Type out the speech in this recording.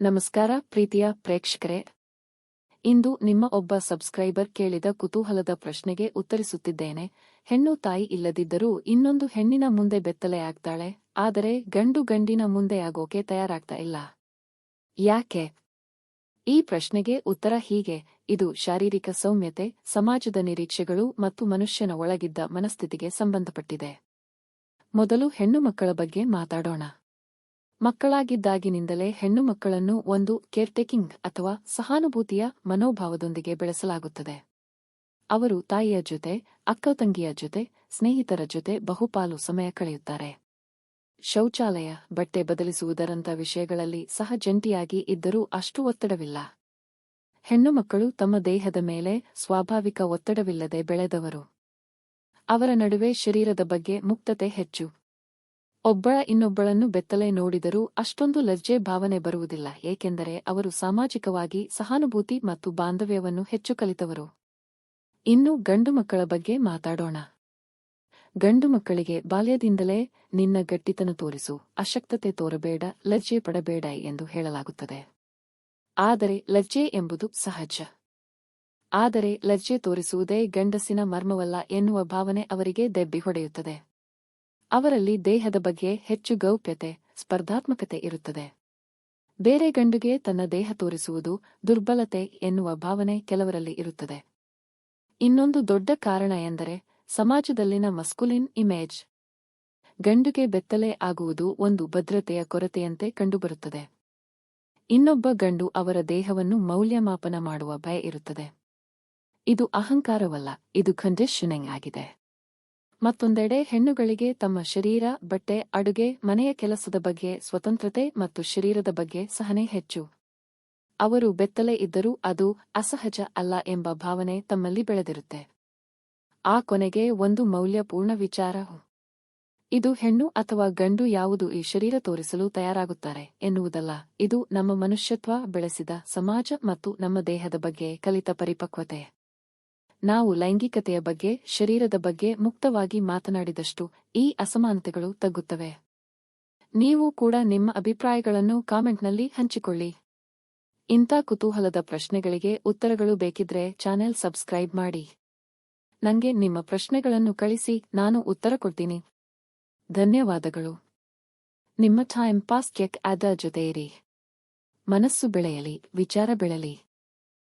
ನಮಸ್ಕಾರ ಪ್ರೀತಿಯ ಪ್ರೇಕ್ಷಕರೇ. ಇಂದು ನಿಮ್ಮ ಒಬ್ಬ ಸಬ್ಸ್ಕ್ರೈಬರ್ ಕೇಳಿದ ಕುತೂಹಲದ ಪ್ರಶ್ನೆಗೆ ಉತ್ತರಿಸುತ್ತಿದ್ದೇನೆ. ಹೆಣ್ಣು ತಾಯಿ ಇಲ್ಲದಿದ್ದರೂ ಇನ್ನೊಂದು ಹೆಣ್ಣಿನ ಮುಂದೆ ಬೆತ್ತಲೆ ಆಗ್ತಾಳೆ, ಆದರೆ ಗಂಡು ಗಂಡಿನ ಮುಂದೆ ಆಗೋಕೆ ತಯಾರಾಗ್ತಾ ಇಲ್ಲ. ಯಾಕೆ? ಈ ಪ್ರಶ್ನೆಗೆ ಉತ್ತರ ಹೀಗೆ. ಇದು ಶಾರೀರಿಕ ಸೌಮ್ಯತೆ, ಸಮಾಜದ ನಿರೀಕ್ಷೆಗಳು ಮತ್ತು ಮನುಷ್ಯನ ಒಳಗಿದ್ದ ಮನಸ್ಥಿತಿಗೆ ಸಂಬಂಧಪಟ್ಟಿದೆ. ಮೊದಲು ಹೆಣ್ಣು ಮಕ್ಕಳ ಬಗ್ಗೆ ಮಾತಾಡೋಣ. ಮಕ್ಕಳಾಗಿದ್ದಾಗಿನಿಂದಲೇ ಹೆಣ್ಣು ಮಕ್ಕಳನ್ನು ಒಂದು ಕೇರ್ಟೇಕಿಂಗ್ ಅಥವಾ ಸಹಾನುಭೂತಿಯ ಮನೋಭಾವದೊಂದಿಗೆ ಬೆಳೆಸಲಾಗುತ್ತದೆ. ಅವರು ತಾಯಿಯ ಜೊತೆ, ಅಕ್ಕ ತಂಗಿಯ ಜೊತೆ, ಸ್ನೇಹಿತರ ಜೊತೆ ಬಹುಪಾಲು ಸಮಯ ಕಳೆಯುತ್ತಾರೆ. ಶೌಚಾಲಯ, ಬಟ್ಟೆ ಬದಲಿಸುವುದರಂಥ ವಿಷಯಗಳಲ್ಲಿ ಸಹ ಜಂಟಿಯಾಗಿ ಇದ್ದರೂ ಅಷ್ಟು ಒತ್ತಡವಿಲ್ಲ. ಹೆಣ್ಣು ಮಕ್ಕಳು ತಮ್ಮ ದೇಹದ ಮೇಲೆ ಸ್ವಾಭಾವಿಕ ಒತ್ತಡವಿಲ್ಲದೆ ಬೆಳೆದವರು. ಅವರ ನಡುವೆ ಶರೀರದ ಬಗ್ಗೆ ಮುಕ್ತತೆ ಹೆಚ್ಚು. ಒಬ್ಬಳ ಇನ್ನೊಬ್ಬಳನ್ನು ಬೆತ್ತಲೆ ನೋಡಿದರೂ ಅಷ್ಟೊಂದು ಲಜ್ಜೆ ಭಾವನೆ ಬರುವುದಿಲ್ಲ, ಏಕೆಂದರೆ ಅವರು ಸಾಮಾಜಿಕವಾಗಿ ಸಹಾನುಭೂತಿ ಮತ್ತು ಬಾಂಧವ್ಯವನ್ನು ಹೆಚ್ಚು ಕಲಿತವರು. ಇನ್ನು ಗಂಡು ಮಕ್ಕಳ ಬಗ್ಗೆ ಮಾತಾಡೋಣ. ಗಂಡು ಮಕ್ಕಳಿಗೆ ಬಾಲ್ಯದಿಂದಲೇ ನಿನ್ನ ಗಟ್ಟಿತನ ತೋರಿಸು, ಅಶಕ್ತತೆ ತೋರಬೇಡ, ಲಜ್ಜೆ ಪಡಬೇಡ ಎಂದು ಹೇಳಲಾಗುತ್ತದೆ. ಆದರೆ ಲಜ್ಜೆ ಎಂಬುದು ಸಹಜ. ಆದರೆ ಲಜ್ಜೆ ತೋರಿಸುವುದೇ ಗಂಡಸಿನ ಮರ್ಮವಲ್ಲ ಎನ್ನುವ ಭಾವನೆ ಅವರಿಗೆ ದೆಬ್ಬಿ ಹೊಡೆಯುತ್ತದೆ ಅವರಲ್ಲಿ ದೇಹದ ಬಗ್ಗೆ ಹೆಚ್ಚು ಗೌಪ್ಯತೆ, ಸ್ಪರ್ಧಾತ್ಮಕತೆ ಇರುತ್ತದೆ. ಬೇರೆ ಗಂಡುಗೆ ತನ್ನ ದೇಹ ತೋರಿಸುವುದು ದುರ್ಬಲತೆ ಎನ್ನುವ ಭಾವನೆ ಕೆಲವರಲ್ಲಿ ಇರುತ್ತದೆ. ಇನ್ನೊಂದು ದೊಡ್ಡ ಕಾರಣ ಎಂದರೆ ಸಮಾಜದಲ್ಲಿನ ಮಸ್ಕುಲಿನ್ ಇಮೇಜ್. ಗಂಡುಗೆ ಬೆತ್ತಲೆ ಆಗುವುದು ಒಂದು ಭದ್ರತೆಯ ಕೊರತೆಯಂತೆ ಕಂಡುಬರುತ್ತದೆ. ಇನ್ನೊಬ್ಬ ಗಂಡು ಅವರ ದೇಹವನ್ನು ಮೌಲ್ಯಮಾಪನ ಮಾಡುವ ಭಯ ಇರುತ್ತದೆ. ಇದು ಅಹಂಕಾರವಲ್ಲ, ಇದು ಕಂಡೀಷನಿಂಗ್ ಆಗಿದೆ. ಮತ್ತೊಂದೆಡೆ ಹೆಣ್ಣುಗಳಿಗೆ ತಮ್ಮ ಶರೀರ, ಬಟ್ಟೆ, ಅಡುಗೆ, ಮನೆಯ ಕೆಲಸದ ಬಗ್ಗೆ ಸ್ವತಂತ್ರತೆ ಮತ್ತು ಶರೀರದ ಬಗ್ಗೆ ಸಹನೆ ಹೆಚ್ಚು. ಅವರು ಬೆತ್ತಲೆ ಇದ್ದರೂ ಅದು ಅಸಹಜ ಅಲ್ಲ ಎಂಬ ಭಾವನೆ ತಮ್ಮಲ್ಲಿ ಬೆಳೆದಿರುತ್ತೆ. ಆ ಕೊನೆಗೆ ಒಂದು ಮೌಲ್ಯಪೂರ್ಣ ವಿಚಾರ ಇದು ಹೆಣ್ಣು ಅಥವಾ ಗಂಡು ಯಾವುದು ಈ ಶರೀರ ತೋರಿಸಲು ತಯಾರಾಗುತ್ತಾರೆ ಎನ್ನುವುದಲ್ಲ, ಇದು ನಮ್ಮ ಮನುಷ್ಯತ್ವ ಬೆಳೆಸಿದ ಸಮಾಜ ಮತ್ತು ನಮ್ಮ ದೇಹದ ಬಗ್ಗೆ ಕಲಿತ ಪರಿಪಕ್ವತೆ. ನಾವು ಲೈಂಗಿಕತೆಯ ಬಗ್ಗೆ, ಶರೀರದ ಬಗ್ಗೆ ಮುಕ್ತವಾಗಿ ಮಾತನಾಡಿದಷ್ಟು ಈ ಅಸಮಾನತೆಗಳು ತಗ್ಗುತ್ತವೆ. ನೀವು ಕೂಡ ನಿಮ್ಮ ಅಭಿಪ್ರಾಯಗಳನ್ನು ಕಾಮೆಂಟ್ನಲ್ಲಿ ಹಂಚಿಕೊಳ್ಳಿ. ಇಂಥ ಕುತೂಹಲದ ಪ್ರಶ್ನೆಗಳಿಗೆ ಉತ್ತರಗಳು ಬೇಕಿದ್ರೆ ಚಾನೆಲ್ ಸಬ್ಸ್ಕ್ರೈಬ್ ಮಾಡಿ. ನಂಗೆ ನಿಮ್ಮ ಪ್ರಶ್ನೆಗಳನ್ನು ಕಳಿಸಿ ನಾನು ಉತ್ತರ ಕೊಡ್ತೀನಿ. ಧನ್ಯವಾದಗಳು. ನಿಮ್ಮ ಟೈಮ್ ಪಾಸ್ ಕೆಕ್ ಆದ ಜೊತೆಯಿರಿ. ಮನಸ್ಸು ಬೆಳೆಯಲಿ, ವಿಚಾರ ಬೆಳಲಿ.